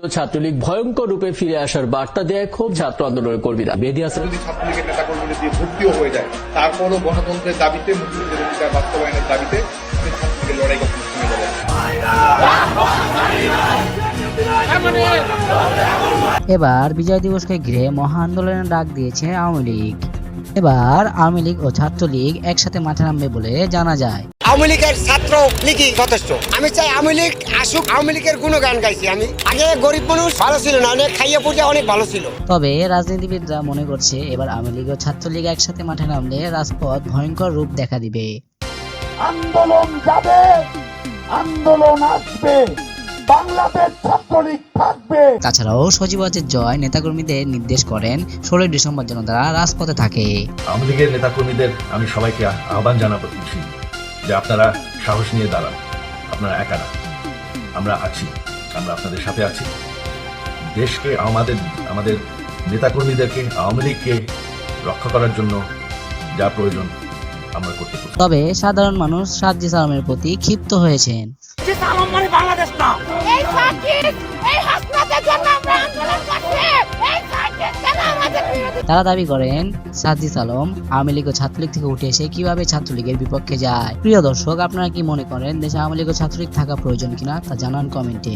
ছাত্রলীগ ভয়ঙ্কর রূপে ফিরে আসার বার্তা দেয় ক্ষোভ ছাত্র আন্দোলনের কর্মীরা। মেহেদী হাসান যদি ছাত্রলীগের নেতাকর্মীদের দিয়ে ভর্তিও হয়ে যায় তারপরও গণতন্ত্রের দাবিতে মুক্তিযুদ্ধের অধিকার বাস্তবায়নের দাবিতে ছাত্রলীগের লড়াই কখনো থেমে যাবে এবার বিজয় দিবসকে ঘিরে মহা আন্দোলনের ডাক দিয়েছে আওয়ামী লীগ। এবার আওয়ামী লীগ ও ছাত্রলীগ একসাথে মাঠে নামবে বলে জানা যায়। আওয়ামী লীগের ছাত্র লীগই যথেষ্ট। আমি চাই আওয়ামী লীগ আসুক আওয়ামী লীগের গুণগান গাইছি আমি। আগে গরিব মানুষ ভালো ছিল না অনেক খাইয়ে পূজা অনেক ভালো ছিল। তবে রাজনীতিবিদরা মনে করছে এবার আওয়ামী লীগ ও ছাত্রলীগ একসাথে মাঠে নামলে রাজপথ ভয়ঙ্কর রূপ দেখা দিবে। আন্দোলন যাবে আন্দোলন আসবে বাংলাদেশ ছাত্রলীগ থাকবে। তাছাড়াও সজীবতের জয় নেতাকর্মীদের নির্দেশ করেন ষোলোই ডিসেম্বর যেন তারা রাজপথে থাকে। আওয়ামী লীগের নেতাকর্মীদের আমি সবাইকে আহ্বান জানাব। যে আপনারা সাহস নিয়ে দাঁড়ান। আপনারা একা না। আমরা আছি আমরা আপনাদের সাথে আছি। দেশকে আমাদের আমাদের নেতাকর্মীদেরকে আওয়ামী লীগকে রক্ষা করার জন্য যা প্রয়োজন আমরা করতে প্রস্তুত তবে সাধারণ মানুষ সাজ্জি সালামের প্রতি ক্ষিপ্ত হয়েছেন। এই সার্কিট এই হাসনাতের তারা দাবি করেন সাদিস আলম আওয়ামী লীগ ও ছাত্রলীগ থেকে উঠে এসে কীভাবে ছাত্রলীগের বিপক্ষে যায়। প্রিয় দর্শক, আপনারা কি মনে করেন, দেশে আওয়ামী লীগ ও ছাত্রলীগ থাকা প্রয়োজন কিনা তা জানান কমেন্টে।